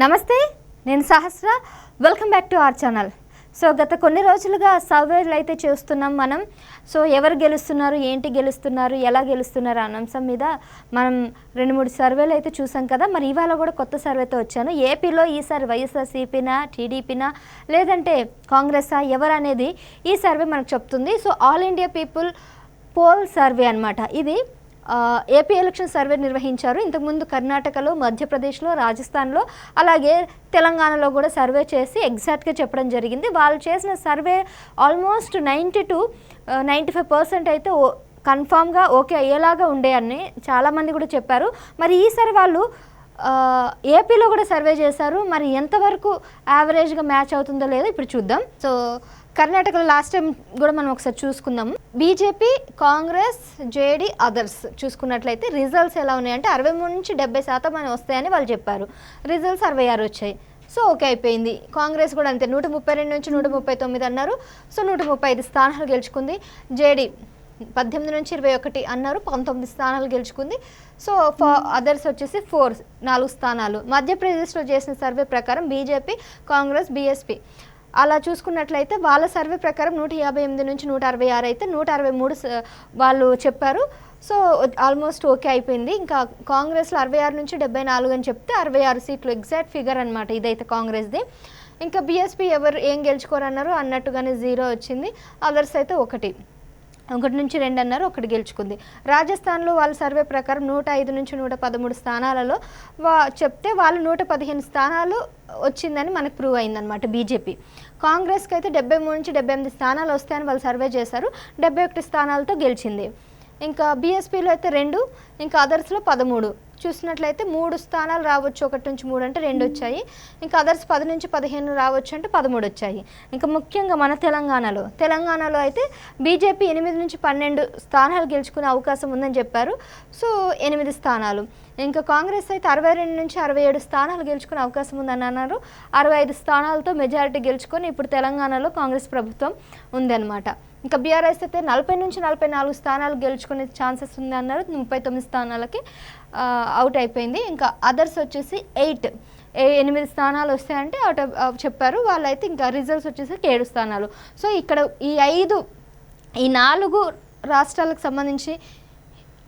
నమస్తే నేను Sahasra. Welcome back to our channel so గత కొన్ని రోజులుగా సర్వేలు అయితే చేస్తున్నాం మనం. సో ఎవరు గెలుస్తున్నారు ఏంటి గెలుస్తున్నారు ఎలా గెలుస్తున్నారు అన్న అంశం మీద మనం రెండు మూడు సర్వేలు అయితే చూసాం కదా. మరి ఇవాళ కూడా కొత్త సర్వేతో వచ్చాను. ఏపీలో ఈసారి వైఎస్ఆర్సీపీనా టీడీపీనా లేదంటే కాంగ్రెసా ఎవరు అనేది ఈ సర్వే మనకు చెప్తుంది. So all India people poll survey అనమాట ఇది ఏపీ ఎలక్షన్ సర్వే నిర్వహించారు. ఇంతకుముందు కర్ణాటకలో మధ్యప్రదేశ్లో రాజస్థాన్లో అలాగే తెలంగాణలో కూడా సర్వే చేసి ఎగ్జాక్ట్గా చెప్పడం జరిగింది. వాళ్ళు చేసిన survey almost ninety two ninety five percent అయితే ఓ కన్ఫామ్గా ఓకే అయ్యేలాగా ఉండేయని చాలామంది కూడా చెప్పారు. మరి ఈసారి వాళ్ళు ఏపీలో కూడా సర్వే చేశారు. మరి ఎంతవరకు యావరేజ్గా మ్యాచ్ అవుతుందో లేదో ఇప్పుడు చూద్దాం. సో కర్ణాటకలో లాస్ట్ టైం కూడా మనం ఒకసారి చూసుకుందాం. బీజేపీ కాంగ్రెస్ జేడీ అదర్స్ చూసుకున్నట్లయితే రిజల్ట్స్ ఎలా ఉన్నాయంటే అరవై మూడు నుంచి డెబ్బై శాతం అని వస్తాయని వాళ్ళు చెప్పారు. రిజల్ట్స్ అరవై ఆరు వచ్చాయి. సో ఓకే అయిపోయింది. కాంగ్రెస్ కూడా అంతే. నూట ముప్పై రెండు నుంచి నూట ముప్పై తొమ్మిది అన్నారు. సో నూట ముప్పై ఐదు స్థానాలు గెలుచుకుంది. జేడీ పద్దెనిమిది నుంచి ఇరవై ఒకటి అన్నారు. పంతొమ్మిది స్థానాలు గెలుచుకుంది. సో అదర్స్ వచ్చేసి ఫోర్ నాలుగు స్థానాలు. మధ్యప్రదేశ్లో చేసిన సర్వే ప్రకారం బీజేపీ కాంగ్రెస్ బీఎస్పీ. అలా చూసుకున్నట్లయితే వాళ్ళ సర్వే ప్రకారం నూట యాభై ఎనిమిది నుంచి నూట అరవై ఆరు అయితే నూట అరవై మూడు వాళ్ళు చెప్పారు. సో ఆల్మోస్ట్ ఓకే అయిపోయింది. ఇంకా కాంగ్రెస్లో అరవై ఆరు నుంచి డెబ్బై నాలుగు అని చెప్తే అరవై ఆరు సీట్లు ఎగ్జాక్ట్ ఫిగర్ అనమాట ఇదైతే కాంగ్రెస్ది. ఇంకా బీఎస్పీ ఎవరు ఏం గెలుచుకోరన్నారు అన్నట్టుగానే జీరో వచ్చింది. అదర్స్ అయితే ఒకటి. ఒకటి నుంచి రెండు అన్నారు ఒకటి గెలుచుకుంది. రాజస్థాన్లో వాళ్ళ సర్వే ప్రకారం నూట ఐదు నుంచి నూట పదమూడు స్థానాలలో వా చెప్తే వాళ్ళు నూట పదిహేను స్థానాలు వచ్చిందని మనకు ప్రూవ్ అయిందనమాట బీజేపీ. కాంగ్రెస్కి అయితే డెబ్బై మూడు నుంచి డెబ్బై ఎనిమిది స్థానాలు వస్తాయని వాళ్ళు సర్వే చేశారు. డెబ్బై ఒకటి స్థానాలతో గెలిచింది. ఇంకా బీఎస్పీలో అయితే రెండు ఇంకా అదర్స్లో పదమూడు. చూసినట్లయితే మూడు స్థానాలు రావచ్చు ఒకటి నుంచి మూడు అంటే రెండు వచ్చాయి. ఇంకా అదర్స్ పది నుంచి పదిహేను రావచ్చు అంటే పదమూడు వచ్చాయి. ఇంకా ముఖ్యంగా మన తెలంగాణలో తెలంగాణలో అయితే బీజేపీ ఎనిమిది నుంచి పన్నెండు స్థానాలు గెలుచుకునే అవకాశం ఉందని చెప్పారు. సో ఎనిమిది స్థానాలు. ఇంకా కాంగ్రెస్ అయితే అరవై రెండు నుంచి అరవై ఏడు స్థానాలు గెలుచుకునే అవకాశం ఉందని అన్నారు. అరవై ఐదు స్థానాలతో మెజారిటీ గెలుచుకొని ఇప్పుడు తెలంగాణలో కాంగ్రెస్ ప్రభుత్వం ఉందన్నమాట. ఇంకా బీఆర్ఎస్ అయితే నలభై నుంచి నలభై నాలుగు స్థానాలు గెలుచుకునే ఛాన్సెస్ ఉంది అన్నారు ముప్పై తొమ్మిది స్థానాలకి అవుట్ అయిపోయింది. ఇంకా అదర్స్ వచ్చేసి ఎయిట్ ఎనిమిది స్థానాలు వస్తాయంటే అవుట్ uh, చెప్పారు. వాళ్ళైతే ఇంకా రిజల్ట్స్ వచ్చేసి ఏడు స్థానాలు. సో ఇక్కడ ఈ ఐదు ఈ నాలుగు రాష్ట్రాలకు సంబంధించి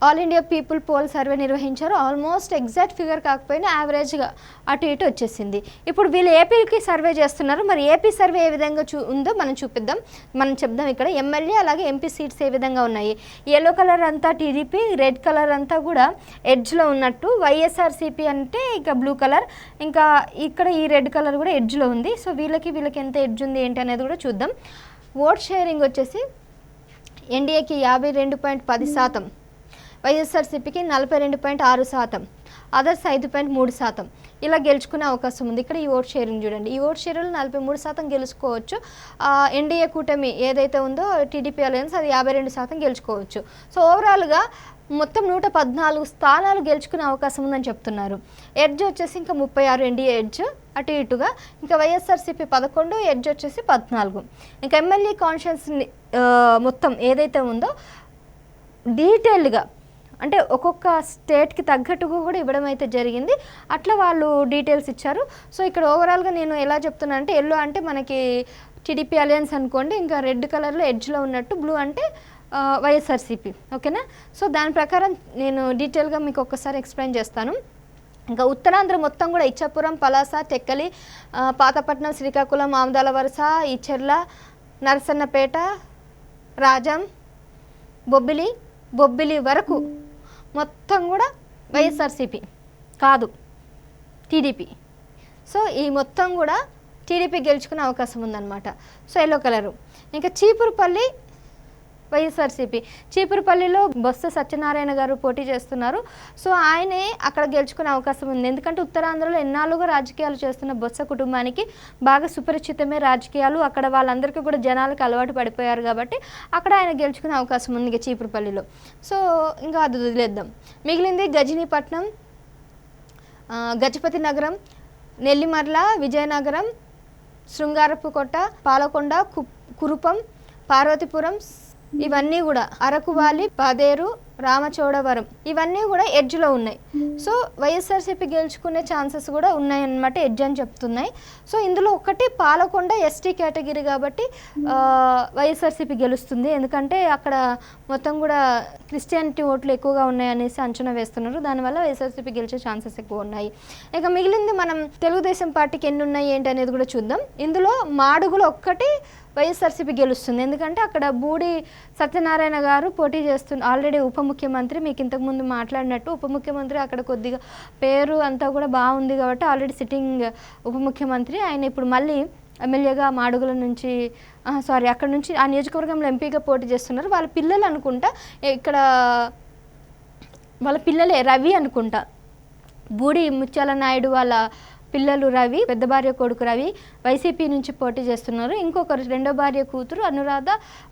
all India people poll survey నిర్వహించారు. ఆల్మోస్ట్ ఎగ్జాక్ట్ ఫిగర్ కాకపోయినా యావరేజ్గా అటు ఇటు వచ్చేసింది. ఇప్పుడు వీళ్ళు ఏపీకి సర్వే చేస్తున్నారు. మరి ఏపీ సర్వే ఏ విధంగా చూ ఉందో మనం చూపిద్దాం. మనం చెప్దాం ఇక్కడ. ఎమ్మెల్యే అలాగే ఎంపీ సీట్స్ ఏ విధంగా ఉన్నాయి? ఎల్లో కలర్ అంతా టీడీపీ రెడ్ కలర్ అంతా కూడా ఎడ్జ్లో ఉన్నట్టు. వైఎస్ఆర్సీపీ అంటే ఇక బ్లూ కలర్ ఇంకా ఇక్కడ ఈ రెడ్ కలర్ కూడా ఎడ్జ్లో ఉంది. సో వీళ్ళకి వీళ్ళకి ఎంత ఎడ్జ్ ఉంది ఏంటి అనేది కూడా చూద్దాం. ఓట్ షేరింగ్ వచ్చేసి ఎన్డీఏకి యాభై రెండు పాయింట్ పది శాతం. వైఎస్ఆర్సీపీకి నలభై రెండు పాయింట్ ఆరు శాతం అదర్స్ ఐదు పాయింట్ మూడు శాతం. ఇలా గెలుచుకునే అవకాశం ఉంది. ఇక్కడ ఈ ఓట్ షేరింగ్ చూడండి. ఈ ఓట్ షేర్లు నలభై మూడు శాతం గెలుచుకోవచ్చు. ఎన్డీఏ కూటమి ఏదైతే ఉందో టీడీపీ అలయన్స్ అది యాభై రెండు శాతం గెలుచుకోవచ్చు. సో ఓవరాల్గా మొత్తం నూట పద్నాలుగు స్థానాలు గెలుచుకునే అవకాశం ఉందని చెప్తున్నారు. ఎడ్జ్ వచ్చేసి ఇంకా ముప్పై ఆరు ఎన్డీఏ ఎడ్జ్ అటు ఇటుగా. ఇంకా వైఎస్ఆర్సీపీ పదకొండు ఎడ్జ్ వచ్చేసి పద్నాలుగు. ఇంకా ఎమ్మెల్యే కాన్షియన్స్ మొత్తం ఏదైతే ఉందో డీటెయిల్డ్గా అంటే ఒక్కొక్క స్టేట్కి తగ్గట్టుగా కూడా ఇవ్వడం అయితే జరిగింది. అట్లా వాళ్ళు డీటెయిల్స్ ఇచ్చారు. సో ఇక్కడ ఓవరాల్గా నేను ఎలా చెప్తున్నా అంటే ఎల్లో అంటే మనకి టీడీపీ అలయన్స్ అనుకోండి ఇంకా రెడ్ కలర్లో ఎడ్జ్లో ఉన్నట్టు బ్లూ అంటే వైఎస్ఆర్సీపీ. ఓకేనా? సో దాని ప్రకారం నేను డీటెయిల్గా మీకు ఒక్కసారి ఎక్స్ప్లెయిన్ చేస్తాను. ఇంకా ఉత్తరాంధ్ర మొత్తం కూడా ఇచ్చాపురం పలాస టెక్కలి పాతపట్నం శ్రీకాకుళం ఆమదాల వరుస ఇచెర్ల నరసన్నపేట రాజం బొబ్బిలి బొబ్బిలి వరకు మొత్తం కూడా వైఎస్ఆర్సీపీ. కాదు టీడీపీ. సో ఈ మొత్తం కూడా టీడీపీ గెలుచుకునే అవకాశం ఉందన్నమాట. సో ఎల్లో కలరు ఇంకా చీపురుపల్లి వైఎస్ఆర్సీపీ. చీపురుపల్లిలో బొత్స సత్యనారాయణ గారు పోటీ చేస్తున్నారు. సో ఆయనే అక్కడ గెలుచుకునే అవకాశం ఉంది. ఎందుకంటే ఉత్తరాంధ్రలో ఎన్నాళ్ళుగా రాజకీయాలు చేస్తున్న బొత్స కుటుంబానికి బాగా సుపరిచితమే రాజకీయాలు. అక్కడ వాళ్ళందరికీ కూడా జనాలకు అలవాటు పడిపోయారు కాబట్టి అక్కడ ఆయన గెలుచుకునే అవకాశం ఉంది ఇక చీపురుపల్లిలో. సో ఇంకా అది వదిలేద్దాం. మిగిలింది గజనీపట్నం గజపతి నగరం నెల్లిమర్ల విజయనగరం శృంగారపుకోట పాలకొండ కు కురుపం పార్వతీపురం ఇవన్నీ కూడా అరకువాలి పదేరు రామచోడవరం. ఇవన్నీ కూడా ఎడ్జ్లో ఉన్నాయి. సో వైఎస్ఆర్సీపీ గెలుచుకునే ఛాన్సెస్ కూడా ఉన్నాయన్నమాట ఎడ్జ్ అని చెప్తున్నాయి. సో ఇందులో ఒకటి పాలకొండ ఎస్టీ కేటగిరీ కాబట్టి వైఎస్ఆర్సీపీ గెలుస్తుంది. ఎందుకంటే అక్కడ మొత్తం కూడా క్రిస్టియానిటీ ఓట్లు ఎక్కువగా ఉన్నాయనేసి అంచనా వేస్తున్నారు. దానివల్ల వైఎస్ఆర్సీపీ గెలిచే ఛాన్సెస్ ఎక్కువ ఉన్నాయి. ఇక మిగిలింది మనం తెలుగుదేశం పార్టీకి ఎన్ని ఉన్నాయి ఏంటి అనేది కూడా చూద్దాం. ఇందులో మాడుగులు ఒక్కటి వైఎస్ఆర్సీపీ గెలుస్తుంది. ఎందుకంటే అక్కడ బూడి సత్యనారాయణ గారు పోటీ చేస్తున్న ఆల్రెడీ ఉప ముఖ్యమంత్రి మీకు ఇంతకుముందు మాట్లాడినట్టు ఉప ముఖ్యమంత్రి అక్కడ కొద్దిగా పేరు అంతా కూడా బాగుంది కాబట్టి ఆల్రెడీ సిట్టింగ్ ఉప ముఖ్యమంత్రి. ఆయన ఇప్పుడు మళ్ళీ ఎమ్మెల్యేగా మాడుగుల నుంచి సారీ అక్కడ నుంచి ఆ నియోజకవర్గంలో ఎంపీగా పోటీ చేస్తున్నారు. వాళ్ళ పిల్లలు అనుకుంటా ఇక్కడ వాళ్ళ పిల్లలే రవి అనుకుంటా. బూడి ముత్యాల నాయుడు వాళ్ళ పిల్లలు రవి పెద్ద భార్య కొడుకు రవి వైసీపీ నుంచి పోటీ చేస్తున్నారు. ఇంకొకరు రెండో భార్య కూతురు అనురాధ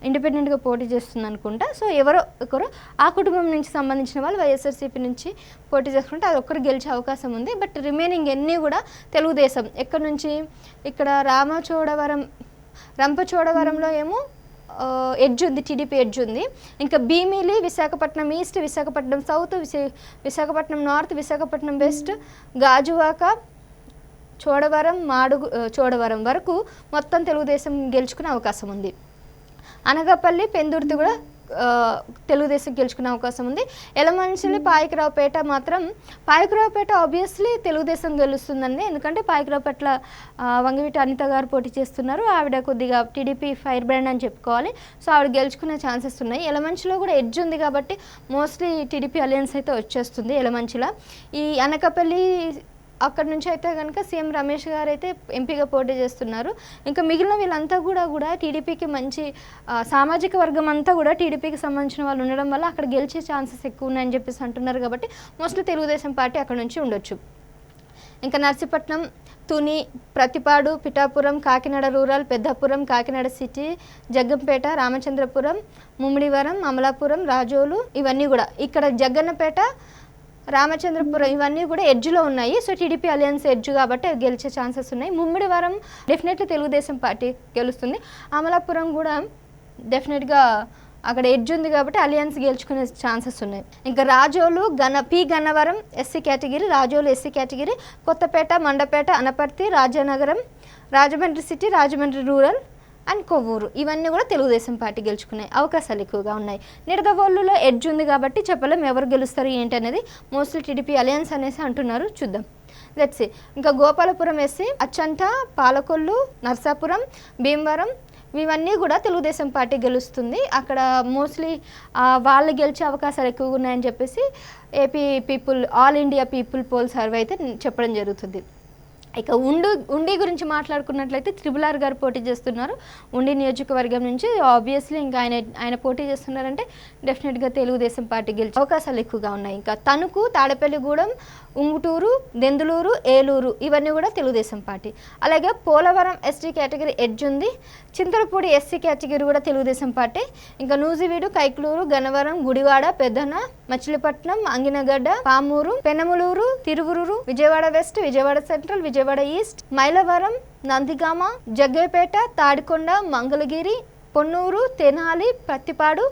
ఇండిపెండెంట్గా పోటీ చేస్తుంది అనుకుంటా. సో ఎవరో ఒకరు ఆ కుటుంబం నుంచి సంబంధించిన వాళ్ళు వైఎస్ఆర్సీపీ నుంచి పోటీ చేసుకుంటే అది ఒక్కరు గెలిచే అవకాశం ఉంది. బట్ రిమైనింగ్ ఎన్ని కూడా తెలుగుదేశం. ఎక్కడి నుంచి? ఇక్కడ రామచోడవరం రంపచోడవరంలో ఏమో ఎడ్జ్ ఉంది టీడీపీ ఎడ్జ్ ఉంది. ఇంకా భీమిలి విశాఖపట్నం ఈస్ట్ విశాఖపట్నం సౌత్ విశా విశాఖపట్నం నార్త్ విశాఖపట్నం వెస్ట్ గాజువాక చోడవరం మాడుగు చోడవరం వరకు మొత్తం తెలుగుదేశం గెలుచుకునే అవకాశం ఉంది. అనకాపల్లి పెందుర్తి కూడా తెలుగుదేశం గెలుచుకునే అవకాశం ఉంది. ఎలమంచిలి పాయకరావుపేట మాత్రం పాయకరావుపేట ఆబ్వియస్లీ తెలుగుదేశం గెలుస్తుందండి. ఎందుకంటే పాయకరావుపేట వంగవీటి అనిత గారు పోటీ చేస్తున్నారు. ఆవిడ కొద్దిగా టీడీపీ ఫైర్ బ్రాండ్ అని చెప్పుకోవాలి. సో ఆవిడ గెలుచుకునే ఛాన్సెస్ ఉన్నాయి. ఎలమంచిలో కూడా ఎడ్జ్ ఉంది కాబట్టి మోస్ట్లీ టీడీపీ అలయన్స్ అయితే వచ్చేస్తుంది ఎలమంచిలో ఈ అనకాపల్లి అక్కడ నుంచి అయితే కనుక సీఎం రమేష్ గారు అయితే ఎంపీగా పోటీ చేస్తున్నారు. ఇంకా మిగిలిన వీళ్ళంతా కూడా కూడా టీడీపీకి మంచి సామాజిక వర్గం అంతా కూడా టీడీపీకి సంబంధించిన వాళ్ళు ఉండడం వల్ల అక్కడ గెలిచే ఛాన్సెస్ ఎక్కువ ఉన్నాయని చెప్పేసి అంటున్నారు కాబట్టి మోస్ట్లీ తెలుగుదేశం పార్టీ అక్కడ నుంచి ఉండొచ్చు. ఇంకా నర్సీపట్నం తుని ప్రతిపాడు పిఠాపురం కాకినాడ రూరల్ పెద్దపురం కాకినాడ సిటీ జగ్గంపేట రామచంద్రపురం ముమ్మిడివరం అమలాపురం రాజోలు ఇవన్నీ కూడా. ఇక్కడ జగ్గన్నపేట రామచంద్రపురం ఇవన్నీ కూడా ఎడ్జ్లో ఉన్నాయి. సో టీడీపీ అలయన్స్ ఎడ్జ్ కాబట్టి గెలిచే ఛాన్సెస్ ఉన్నాయి. ముమ్మిడివరం డెఫినెట్లీ తెలుగుదేశం పార్టీ గెలుస్తుంది. అమలాపురం కూడా డెఫినెట్గా అక్కడ ఎడ్జ్ ఉంది కాబట్టి అలియన్స్ గెలుచుకునే ఛాన్సెస్ ఉన్నాయి. ఇంకా రాజోలు గన P. Gannavaram SC category Razole SC category Kothapeta Mandapeta Anaparthi Rajanagaram Rajahmundry city Rajahmundry rural and Kovvur. ఇవన్నీ కూడా తెలుగుదేశం పార్టీ గెలుచుకునే అవకాశాలు ఎక్కువగా ఉన్నాయి. నిడదవోళ్ళులో ఎడ్జ్ ఉంది కాబట్టి చెప్పలేం ఎవరు గెలుస్తారు ఏంటి అనేది మోస్ట్లీ టీడీపీ అలయన్స్ అనేసి అంటున్నారు. చూద్దాం. లెట్స్ ఇంకా గోపాలపురం ఎస్సీ అచ్చంట పాలకొల్లు నర్సాపురం భీమవరం ఇవన్నీ కూడా తెలుగుదేశం పార్టీ గెలుస్తుంది. అక్కడ మోస్ట్లీ వాళ్ళు గెలిచే అవకాశాలు ఎక్కువగా ఉన్నాయని చెప్పేసి AP people all India people poll survey అయితే చెప్పడం జరుగుతుంది. ఇక ఉండు ఉండి గురించి మాట్లాడుకున్నట్లయితే త్రిబులార్ ఆర్ గారు పోటీ చేస్తున్నారు. ఉండి నియోజకవర్గం నుంచి ఆబ్వియస్లీ ఇంకా ఆయన ఆయన పోటీ చేస్తున్నారంటే డెఫినెట్గా తెలుగుదేశం పార్టీ గెలిచే అవకాశాలు ఎక్కువగా ఉన్నాయి. ఇంకా తణుకు తాడపల్లిగూడెం ఉంగుటూరు దెందులూరు ఏలూరు ఇవన్నీ కూడా తెలుగుదేశం పార్టీ. అలాగే పోలవరం ఎస్టీ కేటగిరీ ఎడ్జ్ ఉంది. చింతలపూడి ఎస్సీ కేటగిరీ కూడా తెలుగుదేశం పార్టీ. ఇంకా Nuzvid Kaikaluru Gannavaram Gudivada Pedana Machilipatnam Avanigadda Pamuru Penamaluru Tiruvuru Vijayawada west Vijayawada central Vijayawada east Mylavaram Nandigama Jaggayyapeta Tadikonda Mangalagiri Ponnur Tenali Prathipadu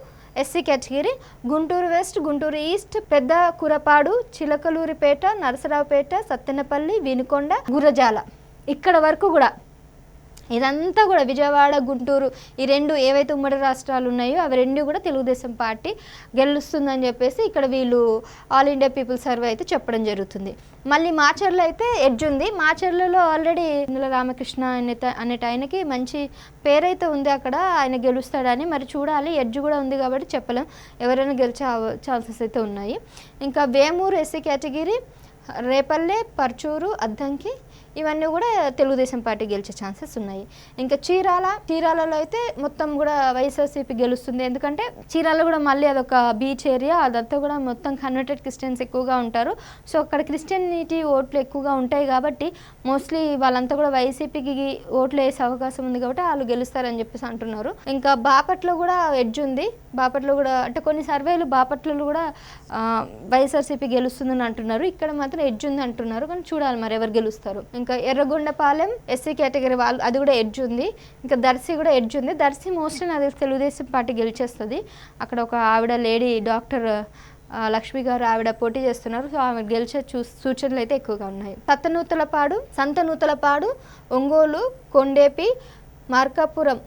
SC category Guntur west Guntur east Pedakurapadu Chilakaluripet Narasaraopet Sattenapalli Vinukonda Gurazala. ఇక్కడ వరకు కూడా ఇదంతా కూడా విజయవాడ గుంటూరు ఈ రెండు ఏవైతే ఉమ్మడి రాష్ట్రాలు ఉన్నాయో అవి రెండు కూడా తెలుగుదేశం పార్టీ గెలుస్తుందని చెప్పేసి ఇక్కడ వీళ్ళు ఆల్ ఇండియా పీపుల్ సర్వే అయితే చెప్పడం జరుగుతుంది. మళ్ళీ మాచర్లో అయితే ఎడ్జ్ ఉంది. మాచర్లలో ఆల్రెడీ ఇందుల రామకృష్ణ అనే అనేట ఆయనకి మంచి పేరైతే ఉంది అక్కడ. ఆయన గెలుస్తాడని మరి చూడాలి. ఎడ్జ్ కూడా ఉంది కాబట్టి చెప్పలేం. ఎవరైనా గెలిచే ఛాన్సెస్ అయితే ఉన్నాయి. ఇంకా వేమూరు ఎస్సీ కేటగిరీ రేపల్లె పర్చూరు అద్దంకి ఇవన్నీ కూడా తెలుగుదేశం పార్టీ గెలిచే ఛాన్సెస్ ఉన్నాయి. ఇంకా చీరాల చీరాలలో అయితే మొత్తం కూడా వైఎస్ఆర్సీపీ గెలుస్తుంది. ఎందుకంటే చీరాల కూడా మళ్ళీ అదొక బీచ్ ఏరియా అదంతా కూడా మొత్తం కన్వర్టెడ్ క్రిస్టియన్స్ ఎక్కువగా ఉంటారు. సో అక్కడ క్రిస్టియనిటీ ఓట్లు ఎక్కువగా ఉంటాయి కాబట్టి మోస్ట్లీ వాళ్ళంతా కూడా వైసీపీకి ఓట్లు వేసే అవకాశం ఉంది కాబట్టి వాళ్ళు గెలుస్తారని చెప్పేసి అంటున్నారు. ఇంకా బాపట్లో కూడా ఎడ్జ్ ఉంది. బాపట్లో కూడా అంటే కొన్ని సర్వేలు బాపట్లలో కూడా వైఎస్ఆర్సీపీ గెలుస్తుందని అంటున్నారు. ఇక్కడ మాత్రం ఎడ్జ్ ఉంది అంటున్నారు. కానీ చూడాలి మరి ఎవరు గెలుస్తారు. ఇంకా ఇంకా ఎర్రగొండపాలెం ఎస్సీ కేటగిరీ వాళ్ళు అది కూడా ఎడ్జ్ ఉంది. ఇంకా దర్శి కూడా ఎడ్జ్ ఉంది. దర్శి మోస్ట్లీ నాకు తెలుగుదేశం పార్టీ గెలిచేస్తుంది. అక్కడ ఒక ఆవిడ లేడీ డాక్టర్ లక్ష్మి గారు ఆవిడ పోటీ చేస్తున్నారు. సో ఆమె గెలిచే చూ సూచనలు అయితే ఎక్కువగా ఉన్నాయి. సత్తనూతలపాడు సంతనూతలపాడు ఒంగోలు కొండేపి మార్కాపురం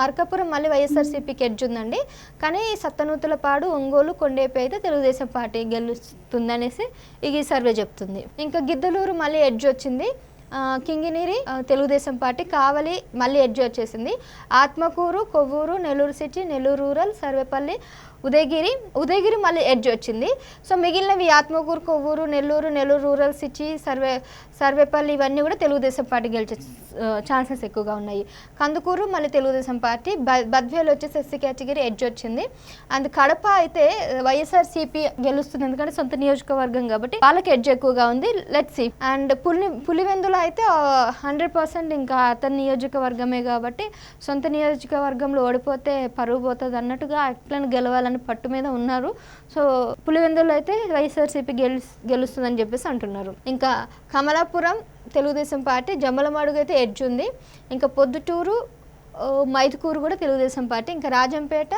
మార్కాపురం మళ్ళీ వైఎస్ఆర్సీపీకి ఎడ్జ్ ఉందండి. కానీ సత్తనూతలపాడు ఒంగోలు కొండేపి అయితే తెలుగుదేశం పార్టీ గెలుస్తుందనేసి ఈ సర్వే చెప్తుంది. ఇంకా గిద్దలూరు మళ్ళీ ఎడ్జ్ వచ్చింది. కింగినీరి తెలుగుదేశం పార్టీ కావలి మళ్ళీ ఎడ్జ్ వచ్చేసింది. ఆత్మకూరు కొవ్వూరు నెల్లూరు సిటీ నెల్లూరు రూరల్ సర్వేపల్లి ఉదయగిరి ఉదయగిరి మళ్ళీ ఎడ్జ్ వచ్చింది. సో మిగిలినవి Atmakur Kovvur Nellore Nellore rural city survey Sarvepalli ఇవన్నీ కూడా తెలుగుదేశం పార్టీ గెలిచే ఛాన్సెస్ ఎక్కువగా ఉన్నాయి. కందుకూరు మళ్ళీ తెలుగుదేశం పార్టీ బ బద్వేలు వచ్చేసి ఎస్సీ కేటగిరీ ఎడ్జ్ వచ్చింది. అండ్ కడప అయితే వైఎస్ఆర్ సిపి గెలుస్తుంది ఎందుకంటే సొంత నియోజకవర్గం కాబట్టి వాళ్ళకి ఎడ్జ్ ఎక్కువగా ఉంది. లెట్ సి అండ్ పులి పులివెందులో అయితే హండ్రెడ్ పర్సెంట్ ఇంకా అతని నియోజకవర్గమే కాబట్టి సొంత నియోజకవర్గంలో ఓడిపోతే పరువు పోతుంది అన్నట్టుగా అట్లను గెలవాలని పట్టు మీద ఉన్నారు. సో పులివెందులో అయితే వైఎస్ఆర్సీపీ గెలు గెలుస్తుందని చెప్పేసి అంటున్నారు. ఇంకా కమలా కమలాపురం తెలుగుదేశం పార్టీ జమ్మలమడుగు అయితే ఎడ్జ్ ఉంది. ఇంకా పొద్దుటూరు మైదుకూరు కూడా తెలుగుదేశం పార్టీ. ఇంకా రాజంపేట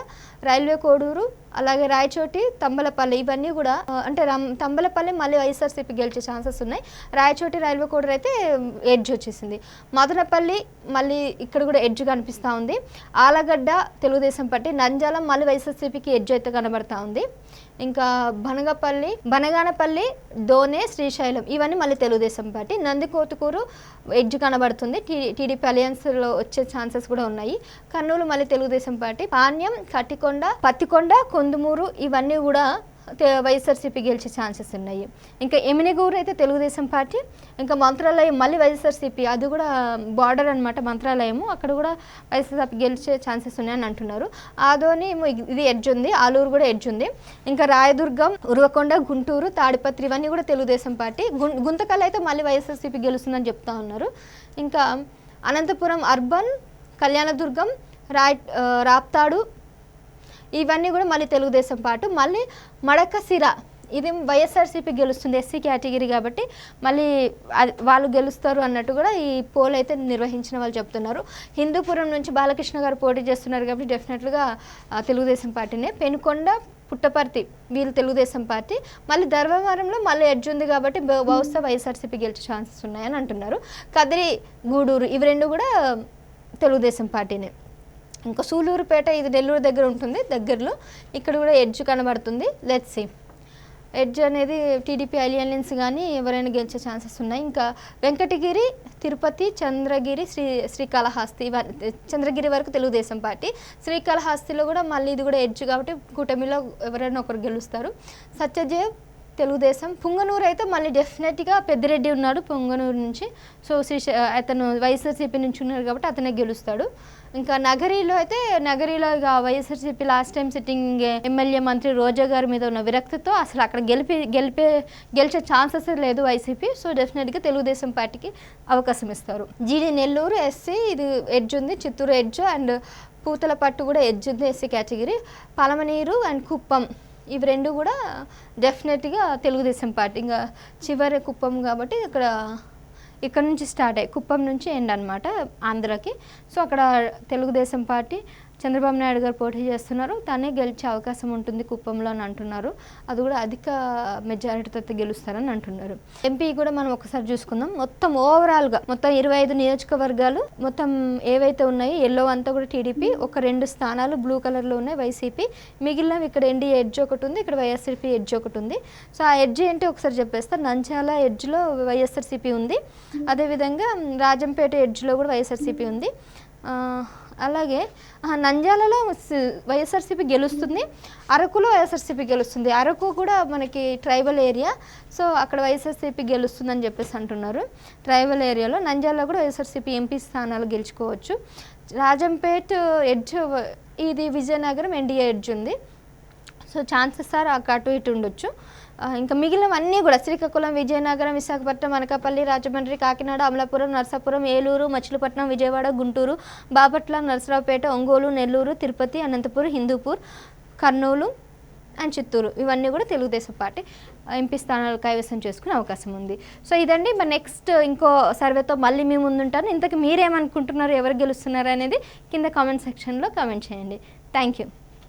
రైల్వే కోడూరు అలాగే రాయచోటి తంబలపల్లి ఇవన్నీ కూడా అంటే తంబలపల్లి మళ్ళీ వైఎస్ఆర్సీపీ గెలిచే ఛాన్సెస్ ఉన్నాయి. రాయచోటి రైల్వే కోడూరు అయితే ఎడ్జ్ వచ్చేసింది. మదనపల్లి మళ్ళీ ఇక్కడ కూడా ఎడ్జ్ కనిపిస్తూ ఉంది. ఆలగడ్డ తెలుగుదేశం పార్టీ. నంజాలం మళ్ళీ వైఎస్ఆర్సీపీకి ఎడ్జ్ అయితే కనబడతా ఉంది. ఇంకా బనగపల్లి బనగానపల్లి దోనే శ్రీశైలం ఇవన్నీ మళ్ళీ తెలుగుదేశం పార్టీ. నందికోతుకూరు ఎడ్జ్ కనబడుతుంది. టీ టీడీపీ అలయన్స్లో వచ్చే ఛాన్సెస్ కూడా ఉన్నాయి. కర్నూలు మళ్ళీ తెలుగుదేశం పార్టీ. పాణ్యం కట్టికొండ పత్తికొండ కొందుమూరు ఇవన్నీ కూడా వైఎస్ఆర్సీపీ గెలిచే ఛాన్సెస్ ఉన్నాయి. ఇంకా ఎమినిగూరు అయితే తెలుగుదేశం పార్టీ ఇంకా మంత్రాలయం మళ్ళీ వైఎస్ఆర్సీపీ అది కూడా బార్డర్ అనమాట మంత్రాలయము. అక్కడ కూడా వైఎస్ఆర్సీపీ గెలిచే ఛాన్సెస్ ఉన్నాయని అంటున్నారు. ఆదోని ఇది ఎడ్జ్ ఉంది ఆలూరు కూడా ఎడ్జ్ ఉంది. ఇంకా రాయదుర్గం ఉరవకొండ గుంటూరు తాడిపత్రి ఇవన్నీ కూడా తెలుగుదేశం పార్టీ. గుం గుంతకల్ అయితే మళ్ళీ వైఎస్ఆర్సీపీ గెలుస్తుందని చెప్తా ఉన్నారు. ఇంకా అనంతపురం అర్బన్ కళ్యాణదుర్గం రాయ్ రాప్తాడు ఇవన్నీ కూడా మళ్ళీ తెలుగుదేశం పాటు మళ్ళీ మడకసిర ఇది వైఎస్ఆర్సీపీ గెలుస్తుంది ఎస్సీ కేటగిరీ కాబట్టి మళ్ళీ అది వాళ్ళు గెలుస్తారు అన్నట్టు కూడా ఈ పోల్ అయితే నిర్వహించిన వాళ్ళు చెప్తున్నారు. హిందూపురం నుంచి బాలకృష్ణ గారు పోటీ చేస్తున్నారు కాబట్టి డెఫినెట్గా తెలుగుదేశం పార్టీనే. పెనుకొండ పుట్టపర్తి వీళ్ళు తెలుగుదేశం పార్టీ. మళ్ళీ ధర్మవరంలో మళ్ళీ ఎడ్జ్ ఉంది కాబట్టి బ- బహుశా వైఎస్ఆర్సీపీ గెలిచే ఛాన్సెస్ ఉన్నాయని అంటున్నారు. కదిరి గూడూరు ఇవి రెండు కూడా తెలుగుదేశం పార్టీనే. ఇంకా సూలూరుపేట ఇది నెల్లూరు దగ్గర ఉంటుంది. దగ్గరలో ఇక్కడ కూడా ఎడ్జ్ కనబడుతుంది. లెట్స్ సీ ఎడ్జ్ అనేది టీడీపీ అలియన్స్ కానీ ఎవరైనా గెలిచే ఛాన్సెస్ ఉన్నాయి. ఇంకా వెంకటగిరి తిరుపతి చంద్రగిరి శ్రీ శ్రీకాళహస్తి చంద్రగిరి వరకు తెలుగుదేశం పార్టీ. శ్రీకాళహస్తిలో కూడా మళ్ళీ ఇది కూడా ఎడ్జ్ కాబట్టి కూటమిలో ఎవరైనా ఒకరు గెలుస్తారు. సత్యదేవ్ తెలుగుదేశం. పుంగనూరు అయితే మళ్ళీ డెఫినెట్గా పెద్దిరెడ్డి ఉన్నాడు పుంగనూరు నుంచి. సో శ్రీ అతను వైఎస్ఆర్సీపీ నుంచి ఉన్నారు కాబట్టి అతనే గెలుస్తాడు. ఇంకా నగరీలో అయితే నగరీలో ఇక YSRCP last time sitting MLA మంత్రి రోజా గారి మీద ఉన్న విరక్తితో అసలు అక్కడ గెలిపి గెలిపే గెలిచే ఛాన్సెస్ లేదు వైసీపీ. సో డెఫినెట్గా తెలుగుదేశం పార్టీకి అవకాశం ఇస్తారు. జీడీ నెల్లూరు ఎస్సీ ఇది ఎడ్జ్ ఉంది చిత్తూరు ఎడ్జ్ అండ్ పూతల పట్టు కూడా ఎడ్జ్ ఉంది SC category Palamaner and Kuppam. ఇవి రెండు కూడా డెఫినెట్గా తెలుగుదేశం పార్టీ ఇంకా చివరి కుప్పం కాబట్టి ఇక్కడ ఇక్కడ నుంచి స్టార్ట్ అయ్యి కుప్పం నుంచి ఎండ్ అనమాట ఆంధ్రాకి. సో అక్కడ తెలుగుదేశం పార్టీ చంద్రబాబు నాయుడు గారు పోటీ చేస్తున్నారు. తనే గెలిచే అవకాశం ఉంటుంది కుప్పంలో అని అంటున్నారు. అది కూడా అధిక మెజారిటీతో గెలుస్తారని అంటున్నారు. ఎంపీ కూడా మనం ఒకసారి చూసుకుందాం. మొత్తం ఓవరాల్గా మొత్తం ఇరవై ఐదు నియోజకవర్గాలు మొత్తం ఏవైతే ఉన్నాయో ఎల్లో అంతా కూడా టీడీపీ ఒక రెండు స్థానాలు బ్లూ కలర్లో ఉన్నాయి వైసీపీ. మిగిలినవి ఇక్కడ ఎన్డీఏ ఎడ్జ్ ఒకటి ఉంది ఇక్కడ వైఎస్ఆర్పీ ఎడ్జ్ ఒకటి ఉంది. సో ఆ ఎడ్జ్ ఏంటి ఒకసారి చెప్పేస్తా. నంచాల ఎడ్జ్లో వైఎస్ఆర్సీపీ ఉంది. అదేవిధంగా రాజంపేట ఎడ్జ్లో కూడా వైఎస్ఆర్సీపీ ఉంది. అలాగే నంద్యాలలో వైఎస్ఆర్సీపీ గెలుస్తుంది. అరకులో వైఎస్ఆర్సీపీ గెలుస్తుంది. అరకు కూడా మనకి ట్రైబల్ ఏరియా. సో అక్కడ వైఎస్ఆర్సీపీ గెలుస్తుందని చెప్పేసి అంటున్నారు. ట్రైబల్ ఏరియాలో నంద్యాలలో కూడా వైఎస్ఆర్సీపీ ఎంపీ స్థానాలు గెలుచుకోవచ్చు. రాజంపేట్ ఎడ్జ్ ఇది విజయనగరం ఎన్డీఏ ఎడ్జ్ ఉంది. సో ఛాన్సెస్ ఆర్ అక్కడ అటు ఇటు ఉండొచ్చు. ఇంకా మిగిలినవన్నీ కూడా శ్రీకాకుళం విజయనగరం విశాఖపట్నం అనకాపల్లి రాజమండ్రి కాకినాడ అమలాపురం నర్సాపురం ఏలూరు మచిలీపట్నం విజయవాడ గుంటూరు బాపట్ల నరసరావుపేట ఒంగోలు నెల్లూరు తిరుపతి అనంతపూర్ హిందూపూర్ కర్నూలు అండ్ చిత్తూరు. ఇవన్నీ కూడా తెలుగుదేశం పార్టీ ఎంపీ స్థానాలు కైవసం చేసుకునే అవకాశం ఉంది. సో ఇదండి. మరి నెక్స్ట్ ఇంకో సర్వేతో మళ్ళీ మీ ముందుంటాను. ఇంతకు మీరేమనుకుంటున్నారు ఎవరు గెలుస్తున్నారు అనేది కింద కామెంట్ సెక్షన్లో కామెంట్ చేయండి. Thank you.